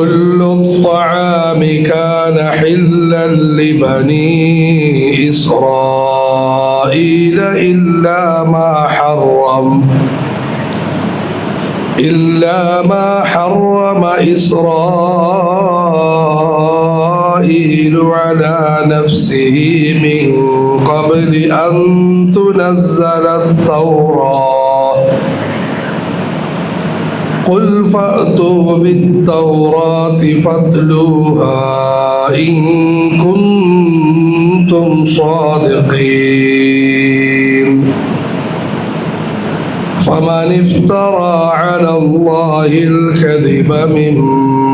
كل الطعام كان حلا لبني إسرائيل إلا ما حرم إلا ما حرم إسرائيل على نفسه من قبل أن تنزل التوراة. قل فأتوا بالتوراة فاتلوها إن كنتم صادقين. فمن افترى على الله الكذب من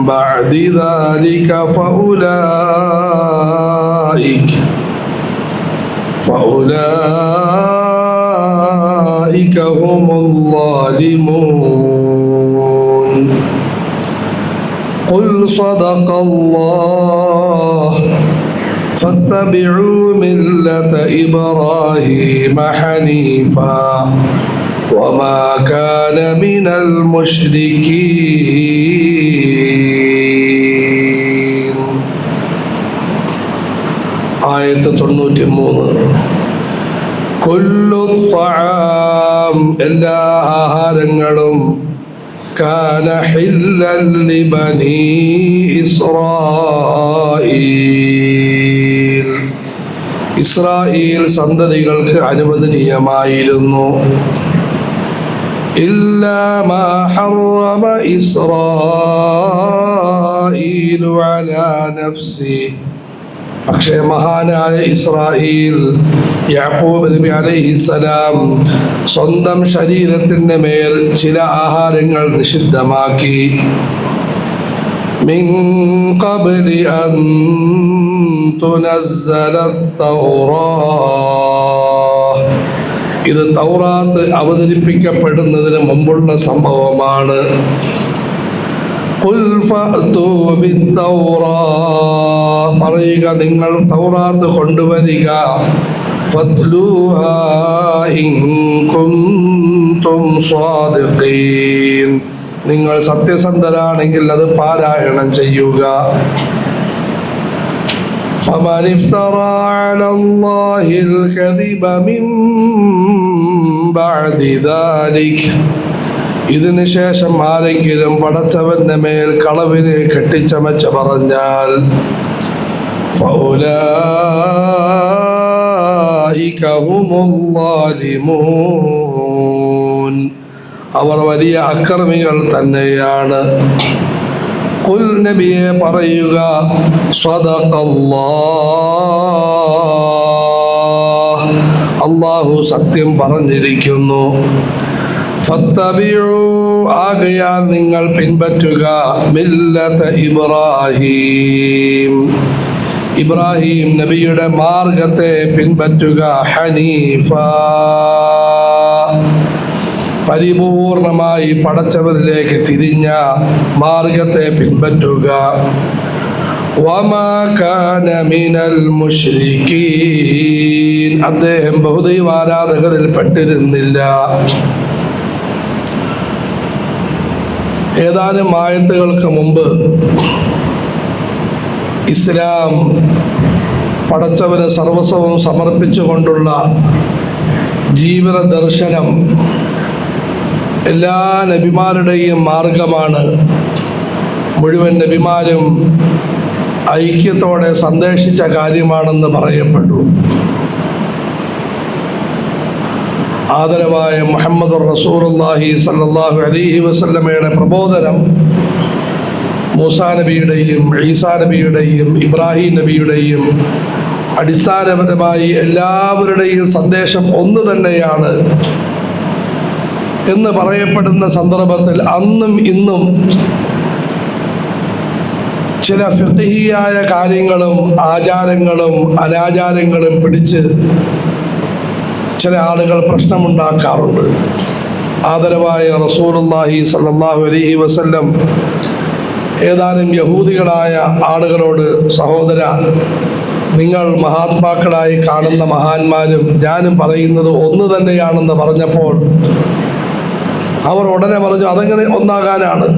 بعد ذلك فأولئك فأولئك هم الظالمون. قل صدق الله فاتبعوا ملة إبراهيم حنيفا وما كان من المشركين ആയത്ത് തൊണ്ണൂറ്റി മൂന്ന് കൊല്ലു ത്വാം എല്ലാ ആഹാരങ്ങളും കാന ഹില്ലൻ ലിബനി ഇസ്രായീൽ ഇസ്രായേൽ സന്തതികൾക്ക് അനുവദനീയമായിരുന്നു إلا പക്ഷേ മഹാനായ ഇസ്രായേൽ യാക്കൂബ് നബി അലൈഹിസലാം സ്വന്തം ശരീരത്തിൻ്റെ മേൽ ചില ആഹാരങ്ങൾ നിഷിദ്ധമാക്കി من قبل أن تنزل التوراة ഇത് തൗറാത്ത് അവതരിപ്പിക്കപ്പെടുന്നതിന് മുമ്പുള്ള സംഭവമാണ് ഖുൽ ഫഅ്തു ബിത്തൗറാ- പറയുക നിങ്ങൾ തൗറാത്ത് കൊണ്ടുവരിക ഫത്ലൂഹാ ഇൻ കുന്തും സ്വാദിഖീൻ നിങ്ങൾ സത്യസന്ധരാണെങ്കിൽ അത് പാരായണം ചെയ്യുക فمن افترى على الله الكذب من بعد ذلك ഇതിനുശേഷം ആരെങ്കിലും പടച്ചവന്റെ മേൽ കളവിനെ കെട്ടിച്ചമച്ച് പറഞ്ഞാൽ അവർ വലിയ അക്രമികൾ തന്നെയാണ്. കുൽ നബിയെ പറയുക അള്ളാഹു സത്യം പറഞ്ഞിരിക്കുന്നു. ആകയാൽ നിങ്ങൾ പിൻപറ്റുക മില്ലത ഇബ്രാഹിം. ഇബ്രാഹിം നബിയുടെ മാർഗത്തെ പിൻപറ്റുക ഹനീഫ. പരിപൂർണമായി പടച്ചവരിലേക്ക് തിരിഞ്ഞ മാർഗത്തെ പിൻപറ്റുക. അദ്ദേഹം ബഹുദൈവാരാധകരിൽ പെട്ടിരുന്നില്ല. ഏതാനും ആയത്തുകൾക്ക് മുമ്പ് ഇസ്ലാം പടച്ചവന് സർവസ്വവും സമർപ്പിച്ചുകൊണ്ടുള്ള ജീവിത ദർശനം എല്ലാ നബിമാരുടെയും മാർഗമാണ്. മുഴുവൻ നബിമാരും ഐക്യത്തോടെ സന്ദേശിച്ച കാര്യമാണെന്ന് പറയപ്പെട്ടു. ആദരവായ മുഹമ്മദ് റസൂറുല്ലാഹി സല്ലാഹു അലൈഹി വസല്ലമയുടെ പ്രബോധനം മൂസാ നബിയുടെയും ഈസാ നബിയുടെയും ഇബ്രാഹിം നബിയുടെയും അടിസ്ഥാനപരമായി എല്ലാവരുടെയും സന്ദേശം ഒന്ന് തന്നെയാണ് എന്ന് പറയപ്പെടുന്ന സന്ദർഭത്തിൽ അന്നും ഇന്നും ചില ഫിഹിയായ കാര്യങ്ങളും ആചാരങ്ങളും അനാചാരങ്ങളും പിടിച്ച് ചില ആളുകൾ പ്രശ്നമുണ്ടാക്കാറുണ്ട്. ആദരവായ റസൂലുള്ളാഹി സല്ലാഹു അലഹി വസല്ലം ഏതാനും യഹൂദികളായ ആളുകളോട് സഹോദര നിങ്ങൾ മഹാത്മാക്കളായി കാണുന്ന മഹാന്മാരും ഞാനും പറയുന്നത് ഒന്ന് തന്നെയാണെന്ന് പറഞ്ഞപ്പോൾ അവർ ഉടനെ പറഞ്ഞു അതെങ്ങനെ ഒന്നാകാനാണ്.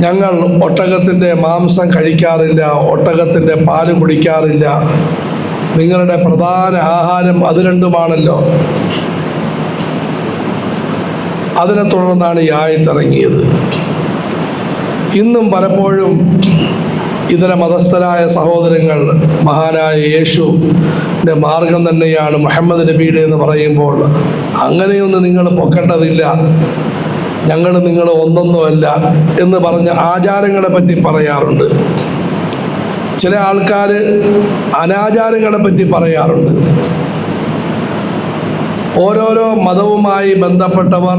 ഞങ്ങൾ ഒട്ടകത്തിന്റെ മാംസം കഴിക്കാറില്ല ഒട്ടകത്തിന്റെ പാൽ കുടിക്കാറില്ല നിങ്ങളുടെ പ്രധാന ആഹാരം അത് രണ്ടുമാണല്ലോ. അതിനെ തുടർന്നാണ് ഈ ആയത്തിറങ്ങിയത് ഇന്നും പലപ്പോഴും ഇതര മതസ്ഥരായ സഹോദരങ്ങൾ മഹാനായ യേശുവിന്റെ മാർഗം തന്നെയാണ് മുഹമ്മദ് നബിയുടെ എന്ന് പറയുമ്പോൾ അങ്ങനെയൊന്നും നിങ്ങൾ പൊക്കേണ്ടതില്ല. ഞങ്ങൾ നിങ്ങൾ ഒന്നൊന്നുമല്ല എന്ന് പറഞ്ഞ ആചാരങ്ങളെ പറ്റി പറയാറുണ്ട്. ചില ആൾക്കാർ അനാചാരങ്ങളെ പറ്റി പറയാറുണ്ട്. ഓരോരോ മതവുമായി ബന്ധപ്പെട്ടവർ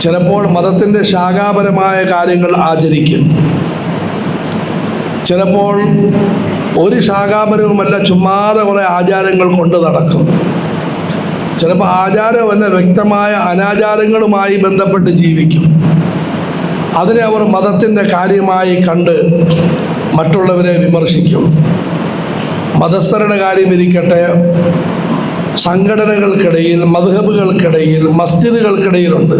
ചിലപ്പോൾ മതത്തിന്റെ ശാഖാപരമായ കാര്യങ്ങൾ ആചരിക്കും. ചിലപ്പോൾ ഒരു ശാഖാപരവുമല്ല ചുമ്മാതെ കുറേ ആചാരങ്ങൾ കൊണ്ട് നടക്കും. ചിലപ്പോൾ ആചാരമല്ല വ്യക്തമായ അനാചാരങ്ങളുമായി ബന്ധപ്പെട്ട് ജീവിക്കും. അതിനെ അവർ മതത്തിന്റെ കാര്യമായി കണ്ട് മറ്റുള്ളവരെ വിമർശിക്കും. മതസ്ഥരുടെ കാര്യം ഇരിക്കട്ടെ. സംഘടനകൾക്കിടയിൽ മധുഹബുകൾക്കിടയിൽ മസ്ജിദുകൾക്കിടയിലുണ്ട്.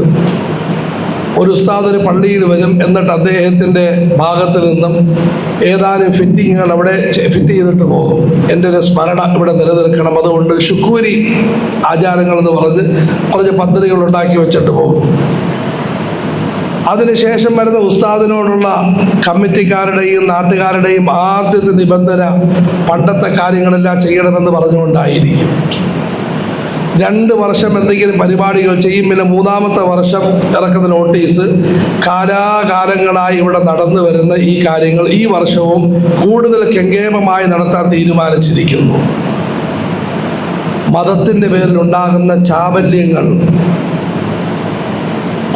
ഒരു ഉസ്താദ് പള്ളിയിൽ വരും എന്നിട്ട് അദ്ദേഹത്തിന്റെ ഭാഗത്ത് നിന്നും ഏതാനും ഫിറ്റിങ്ങുകൾ അവിടെ ഫിറ്റ് ചെയ്തിട്ട് പോകും. എന്റെ ഒരു സ്മരണ ഇവിടെ നിലനിൽക്കണം. അതുകൊണ്ട് ശുക്കൂരി ആചാരങ്ങൾ എന്ന് പറഞ്ഞ് കുറച്ച് പദ്ധതികൾ ഉണ്ടാക്കി വെച്ചിട്ട് പോകും. അതിനുശേഷം വരുന്ന ഉസ്താദിനോടുള്ള കമ്മിറ്റിക്കാരുടെയും നാട്ടുകാരുടെയും ആദ്യത്തെ നിബന്ധന പണ്ടത്തെ കാര്യങ്ങളെല്ലാം ചെയ്യണമെന്ന് പറഞ്ഞുകൊണ്ടായിരിക്കും. രണ്ട് വർഷം എന്തെങ്കിലും പരിപാടികൾ ചെയ്യും പിന്നെ മൂന്നാമത്തെ വർഷം ഇറക്കുന്ന നോട്ടീസ് കാലാകാലങ്ങളായി ഇവിടെ നടന്നു വരുന്ന ഈ കാര്യങ്ങൾ ഈ വർഷവും കൂടുതൽ കെങ്കേമമായി നടത്താൻ തീരുമാനിച്ചിരിക്കുന്നു. മതത്തിന്റെ പേരിൽ ഉണ്ടാകുന്ന ചാബല്യങ്ങൾ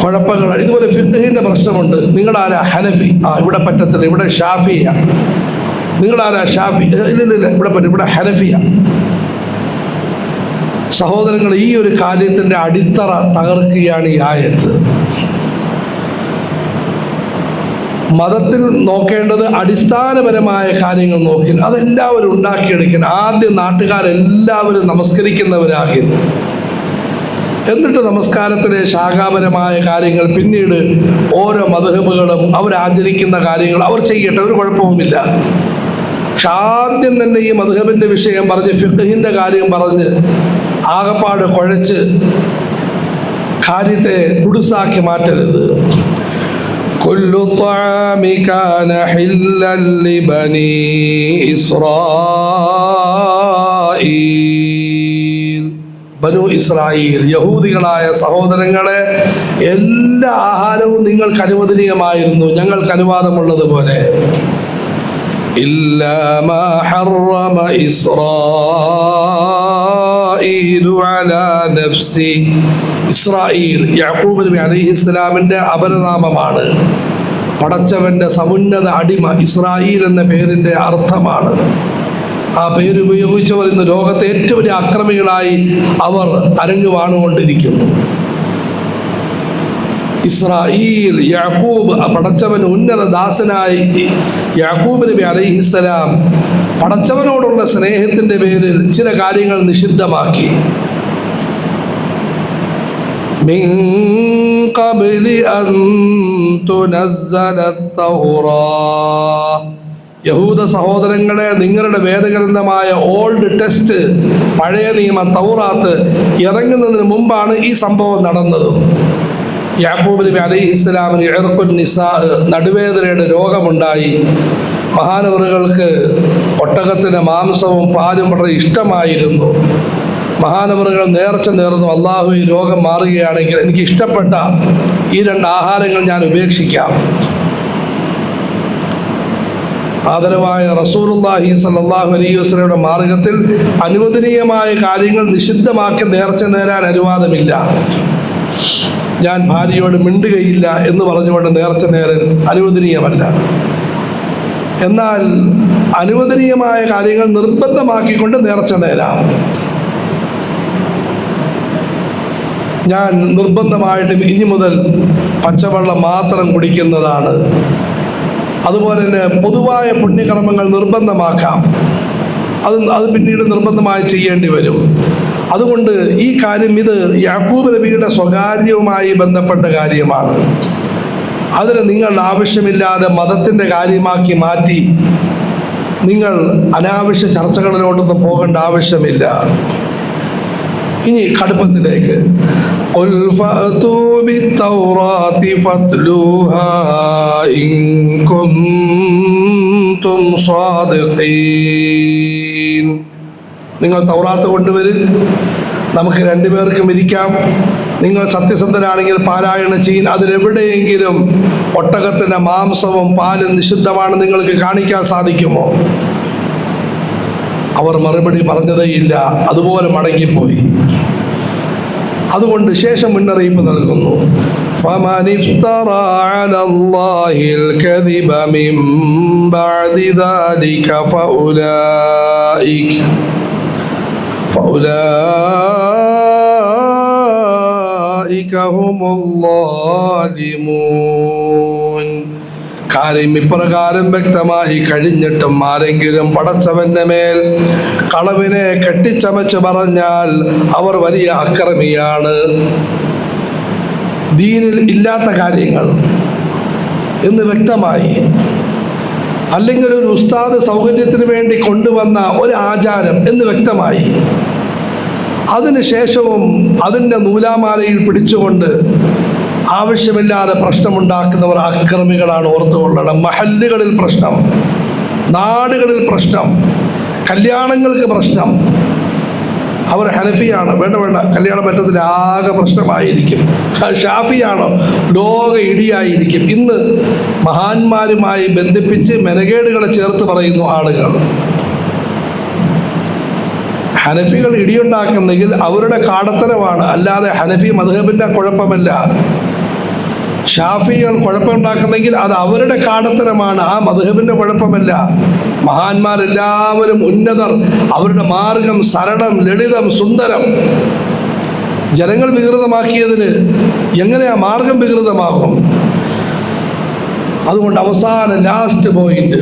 കുഴപ്പങ്ങൾ. ഇതുപോലെ ഫിദ്ഹിന്റെ പ്രശ്നമുണ്ട്. നിങ്ങളാരാ ഹനഫി? ആ ഇവിടെ പറ്റത്തില്ല. ഇവിടെ ഷാഫിയ. നിങ്ങളാരാ ഷാഫി? ഇല്ല ഇവിടെ പറ്റും ഇവിടെ ഹനഫിയ. സഹോദരങ്ങൾ ഈ ഒരു കാര്യത്തിന്റെ അടിത്തറ തകർക്കുകയാണ് ഈ ആയത്ത്. മതത്തിൽ നോക്കേണ്ടത് അടിസ്ഥാനപരമായ കാര്യങ്ങൾ നോക്കി അതെല്ലാവരും ഉണ്ടാക്കിയെടുക്കാൻ ആദ്യം നാട്ടുകാരെല്ലാവരും നമസ്കരിക്കുന്നവരാകില്ല എന്നിട്ട് നമസ്കാരത്തിലെ ശാഖാപരമായ കാര്യങ്ങൾ പിന്നീട് ഓരോ മതഹബുകളും അവരാചരിക്കുന്ന കാര്യങ്ങൾ അവർ ചെയ്യട്ടെ ഒരു കുഴപ്പവുമില്ല പക്ഷെ ആദ്യം തന്നെ ഈ മധുഹബിന്റെ വിഷയം പറഞ്ഞ് ഫിഖഹിന്റെ കാര്യം പറഞ്ഞ് ആകപ്പാട് കുഴച്ച് കാര്യത്തെ കുടുസാക്കി മാറ്റരുത് كل الطعام كان حلا لبني إسرائيل ബനു ഇസ്രായേൽ യഹൂദികളായ സഹോദരങ്ങളെ എല്ലാ ആഹാരവും നിങ്ങൾക്ക് അനുവദനീയമായിരുന്നു ഞങ്ങൾക്ക് അനുവാദമുള്ളതുപോലെ إلا ما حرم إسرائيل على نفسه ഇസ്രായേൽ യാക്കൂബ് നബി അലൈഹി ഇസ്ലാമിൻ്റെ അപരനാമമാണ് പടച്ചവന്റെ സമുന്നത അടിമ ഇസ്രായേൽ എന്ന പേരിൻ്റെ അർത്ഥമാണ് ആ പേര് ഉപയോഗിച്ചവർ ഇന്ന് ലോകത്തെ ഏറ്റവും വലിയ അക്രമികളായി അവർ അരങ്ങ് വാണുകൊണ്ടിരിക്കുന്നു ഇസ്രായേൽ യാക്കൂബ് ആ പടച്ചവൻ ഉന്നത ദാസനായി യാക്കൂബ് നബി അലൈഹിസ്സലാം പടച്ചവനോടുള്ള സ്നേഹത്തിന്റെ പേരിൽ ചില കാര്യങ്ങൾ നിഷിദ്ധമാക്കി من قبل أن تنزل التوراة യഹൂദ സഹോദരങ്ങളെ നിങ്ങളുടെ വേദഗ്രന്ഥമായ ഓൾഡ് ടെസ്റ്റ് പഴയ നിയമ തൗറാത്ത് ഇറങ്ങുന്നതിന് മുമ്പാണ് ഈ സംഭവം നടന്നത്. യാക്കൂബ് നബി അലൈഹി ഇസ്ലാമിന് ഇറക്കുൻ നിസാ നടുവേദനയുടെ രോഗമുണ്ടായി. മഹാനവറുകൾക്ക് ഒട്ടകത്തിന്റെ മാംസവും പാലും വളരെ ഇഷ്ടമായിരുന്നു. മഹാനവറുകൾ നേർച്ച നേർന്നു അള്ളാഹു ഈ രോഗം മാറുകയാണെങ്കിൽ എനിക്ക് ഇഷ്ടപ്പെട്ട ഈ രണ്ട് ആഹാരങ്ങൾ ഞാൻ ഉപേക്ഷിക്കാം. ആദരവായ റസൂറുല്ലാഹി സല്ലാഹു അലൈഹി വസ്ലയുടെ മാർഗത്തിൽ അനുവദനീയമായ കാര്യങ്ങൾ നിഷിദ്ധമാക്കി നേർച്ച നേരാൻ അനുവാദമില്ല. ഞാൻ ഭാര്യയോട് മിണ്ടുകയില്ല എന്ന് പറഞ്ഞുകൊണ്ട് നേർച്ച നേരൻ അനുവദനീയമല്ല. എന്നാൽ അനുവദനീയമായ കാര്യങ്ങൾ നിർബന്ധമാക്കിക്കൊണ്ട് നേർച്ച നേരാം. ഞാൻ നിർബന്ധമായിട്ടും ഇനി മുതൽ പച്ചവെള്ളം മാത്രം കുടിക്കുന്നതാണ്. അതുപോലെ തന്നെ പൊതുവായ പുണ്യകർമ്മങ്ങൾ നിർബന്ധമാക്കാം. അത് അത് പിന്നീട് നിർബന്ധമായി ചെയ്യേണ്ടി വരും. അതുകൊണ്ട് ഈ കാര്യം ഇത് യാക്കൂബ് നബിയുടെ സ്വകാര്യവുമായി ബന്ധപ്പെട്ട കാര്യമാണ്. അതിന് നിങ്ങൾ ആവശ്യമില്ലാതെ മതത്തിന്റെ കാര്യമാക്കി മാറ്റി നിങ്ങൾ അനാവശ്യ ചർച്ചകളിലോട്ടൊന്നും പോകേണ്ട ആവശ്യമില്ല. ഇനി കടുപ്പത്തിലേക്ക്. നിങ്ങൾ തൗറാത്ത് കൊണ്ടുവരും നമുക്ക് രണ്ടുപേർക്കും ഇരിക്കാം നിങ്ങൾ സത്യസന്ധനാണെങ്കിൽ പാരായണം ചെയ്യൻ അതിലെവിടെയെങ്കിലും ഒട്ടകത്തിന്റെ മാംസവും പാലും നിഷിദ്ധമാണ് നിങ്ങൾക്ക് കാണിക്കാൻ സാധിക്കുമോ? അവർ മറുപടി പറഞ്ഞതേയില്ല അതുപോലെ മടങ്ങിപ്പോയി അതുകൊണ്ട് ശേഷം മുന്നറിയിപ്പ് നൽകുന്നു فمن افترى على الله الكذب من بعد ذلك فأولئك فأولئك هم الظالمون കാര്യം ഇപ്രകാരം വ്യക്തമായി കഴിഞ്ഞിട്ടും ആരെങ്കിലും പടച്ചവന്റെ മേൽ കളവിനെ കെട്ടിച്ചമച്ച് പറഞ്ഞാൽ അവർ വലിയ അക്രമിയാണ്. ദീനിൽ ഇല്ലാത്ത കാര്യങ്ങൾ എന്ന് വ്യക്തമായി അല്ലെങ്കിൽ ഒരു ഉസ്താദ് സൗകര്യത്തിന് വേണ്ടി കൊണ്ടുവന്ന ഒരു ആചാരം എന്ന് വ്യക്തമായി അതിനുശേഷവും അതിന്റെ നൂലാമാലയിൽ പിടിച്ചുകൊണ്ട് ആവശ്യമില്ലാതെ പ്രശ്നമുണ്ടാക്കുന്നവർ അക്രമികളാണ് ഓർത്തുകൊള്ളണം. മഹല്ലുകളിൽ പ്രശ്നം നാടുകളിൽ പ്രശ്നം കല്യാണങ്ങൾക്ക് പ്രശ്നം. അവർ ഹനഫിയാണ്. വേണ്ട വേണ്ട. കല്യാണം പറ്റത്തില്ല ആകെ പ്രശ്നമായിരിക്കും. ഷാഫിയാണോ? ലോക ഇടിയായിരിക്കും. ഇന്ന് മഹാന്മാരുമായി ബന്ധിപ്പിച്ച് മെനകേടുകളെ ചേർത്ത് പറയുന്നു ആളുകൾ. ഹനഫികൾ ഇടിയുണ്ടാക്കുന്നെങ്കിൽ അവരുടെ കാടത്തരമാണ്. അല്ലാതെ ഹനഫി മധുഹബിന്റെ കുഴപ്പമല്ല. ഷാഫികൾ കുഴപ്പമുണ്ടാക്കുന്നെങ്കിൽ അത് അവരുടെ കാടത്തരമാണ്. ആ മധുഹബിന്റെ കുഴപ്പമല്ല. മഹാന്മാരെല്ലാവരും ഉന്നതർ. അവരുടെ മാർഗം സരളം ലളിതം സുന്ദരം. ജനങ്ങൾ വികൃതമാക്കിയതിന് എങ്ങനെ ആ മാർഗം വികൃതമാകും? അതുകൊണ്ട് അവസാന ലാസ്റ്റ് പോയിന്റ്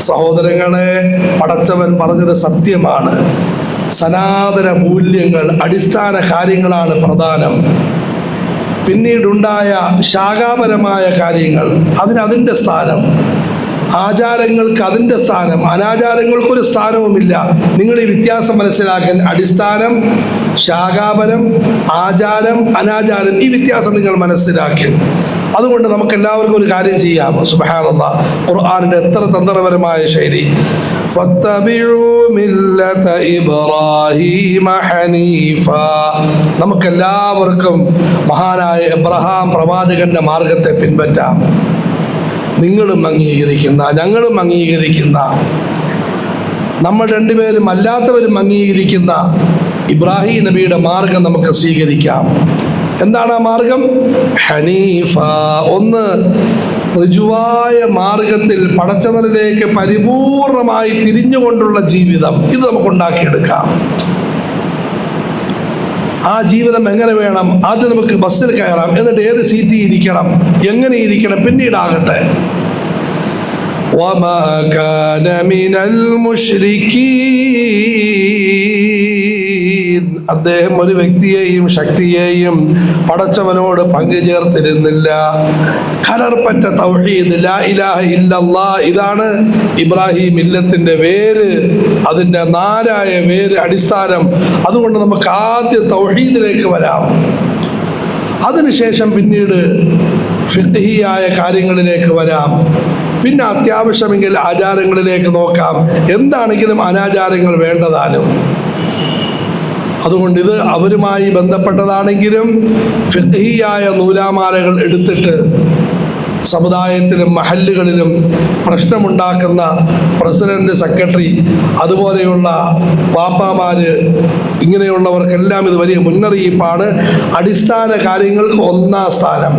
സഹോദരങ്ങളെ പടച്ചവൻ പറഞ്ഞത് സത്യമാണ്. സനാതന മൂല്യങ്ങൾ അടിസ്ഥാന കാര്യങ്ങളാണ് പ്രധാനം. പിന്നീടുണ്ടായ ശാഖാപരമായ കാര്യങ്ങൾ അതിനതിന്റെ സ്ഥാനം. ആചാരങ്ങൾക്ക് അതിന്റെ സ്ഥാനം അനാചാരങ്ങൾക്കൊരു സ്ഥാനവുമില്ല. നിങ്ങൾ ഈ വ്യത്യാസം മനസ്സിലാക്കാൻ അടിസ്ഥാനം ശാഖാപരം ആചാരം അനാചാരം ഈ വ്യത്യാസം നിങ്ങൾ മനസ്സിലാക്കി. അതുകൊണ്ട് നമുക്ക് എല്ലാവർക്കും ഒരു കാര്യം ചെയ്യാം. സുബഹാനുള്ള ഖുർആാനിന്റെ എത്ര തന്ത്രപരമായ ശൈലി. നമുക്കെല്ലാവർക്കും മഹാനായ എബ്രഹാം പ്രവാചകന്റെ മാർഗത്തെ പിൻപറ്റാം. നിങ്ങളും അംഗീകരിക്കുന്ന ഞങ്ങളും അംഗീകരിക്കുന്ന നമ്മൾ രണ്ടുപേരും അല്ലാത്തവരും അംഗീകരിക്കുന്ന ഇബ്രാഹിം നബിയുടെ മാർഗം നമുക്ക് സ്വീകരിക്കാം. എന്താണ് ആ മാർഗം? ഹനീഫ. ഒന്ന് ഋജുവായ മാർഗത്തിൽ പടച്ചവനിലേക്ക് പരിപൂർണമായി തിരിഞ്ഞുകൊണ്ടുള്ള ജീവിതം ഇത് നമുക്ക് ഉണ്ടാക്കിയെടുക്കാം ആ ജീവിതം എങ്ങനെ വേണം? ആദ്യം നമുക്ക് ബസ്സിൽ കയറാം. എന്നിട്ട് ഏത് സീറ്റിൽ ഇരിക്കണം? എങ്ങനെ ഇരിക്കണം? പിന്നീടാകട്ടെ. وما كان من المشركين അദ്ദേഹം ഒരു വ്യക്തിയെയും ശക്തിയെയും പടച്ചവനോട് പങ്കുചേർത്തിരുന്നില്ല കലർപ്പറ്റ തൗഹീദ് ലാ ഇലാഹ ഇല്ലല്ലാ ഇതാണ് ഇബ്രാഹിം ഇല്ലത്തിന്റെ വേര് അതിൻ്റെ നാലായ വേര് അടിസ്ഥാനം അതുകൊണ്ട് നമുക്ക് ആദ്യം തൗഹീദിലേക്ക് വരാം അതിനുശേഷം പിന്നീട് ഫിഡ്ഹിയായ കാര്യങ്ങളിലേക്ക് വരാം. പിന്നെ അത്യാവശ്യമെങ്കിൽ ആചാരങ്ങളിലേക്ക് നോക്കാം. എന്താണെങ്കിലും അനാചാരങ്ങൾ വേണ്ടതാനും. അതുകൊണ്ട് ഇത് അവരുമായി ബന്ധപ്പെട്ടതാണെങ്കിലും ഫിദ്ഹിയായ നൂലാമാലകൾ എടുത്തിട്ട് സമുദായത്തിലും മഹല്ലുകളിലും പ്രശ്നമുണ്ടാക്കുന്ന പ്രസിഡന്റ് സെക്രട്ടറി അതുപോലെയുള്ള പാപ്പാമാര് ഇങ്ങനെയുള്ളവർക്കെല്ലാം ഇത് വലിയ മുന്നറിയിപ്പാണ്. അടിസ്ഥാന കാര്യങ്ങൾ ഒന്നാം സ്ഥാനം.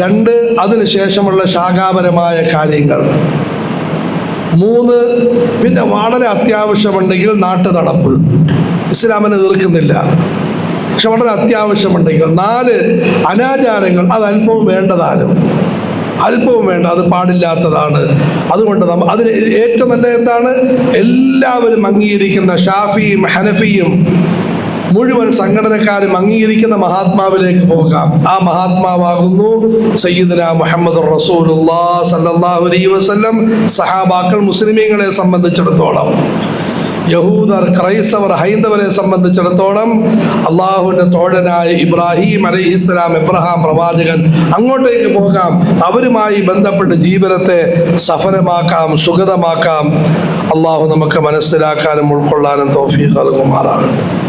രണ്ട് അതിനുശേഷമുള്ള ശാഖാപരമായ കാര്യങ്ങൾ. മൂന്ന് പിന്നെ വളരെ അത്യാവശ്യമുണ്ടെങ്കിൽ നാട്ടു നടപ്പ് ഇസ്ലാമിനെ എതിർക്കുന്നില്ല. പക്ഷെ വളരെ അത്യാവശ്യമുണ്ടെങ്കിൽ നാല് അനാചാരങ്ങൾ അത് അല്പവും വേണ്ടതാണ് അല്പവും വേണ്ട അത് പാടില്ലാത്തതാണ്. അതുകൊണ്ട് നമ്മൾ അതിന് ഏറ്റവും നല്ല എന്താണ്? എല്ലാവരും അംഗീകരിക്കുന്ന ഷാഫിയും ഹനഫിയും മുഴുവൻ സംഘടനക്കാരും അംഗീകരിക്കുന്ന മഹാത്മാവിലേക്ക് പോകാം. ആ മഹാത്മാവാകുന്നു സയ്യിദന മുഹമ്മദ് റസൂലുല്ലാ സല്ലല്ലാഹു അലൈഹി വസല്ലം. സഹാബാക്കൾ മുസ്ലിമീങ്ങളെ സംബന്ധിച്ചിടത്തോളം. യഹൂദർ ക്രൈസ്തവർ ഹൈന്ദവരെ സംബന്ധിച്ചിടത്തോളം അള്ളാഹുവിന്റെ തോഴനായ ഇബ്രാഹിം അലൈഹി ഇസ്ലാം ഇബ്രഹാം പ്രവാചകൻ അങ്ങോട്ടേക്ക് പോകാം. അവരുമായി ബന്ധപ്പെട്ട് ജീവിതത്തെ സഫലമാക്കാം സുഗതമാക്കാം. അള്ളാഹു നമുക്ക് മനസ്സിലാക്കാനും ഉൾക്കൊള്ളാനും തോഫീ നൽകുമാറാകട്ടെ.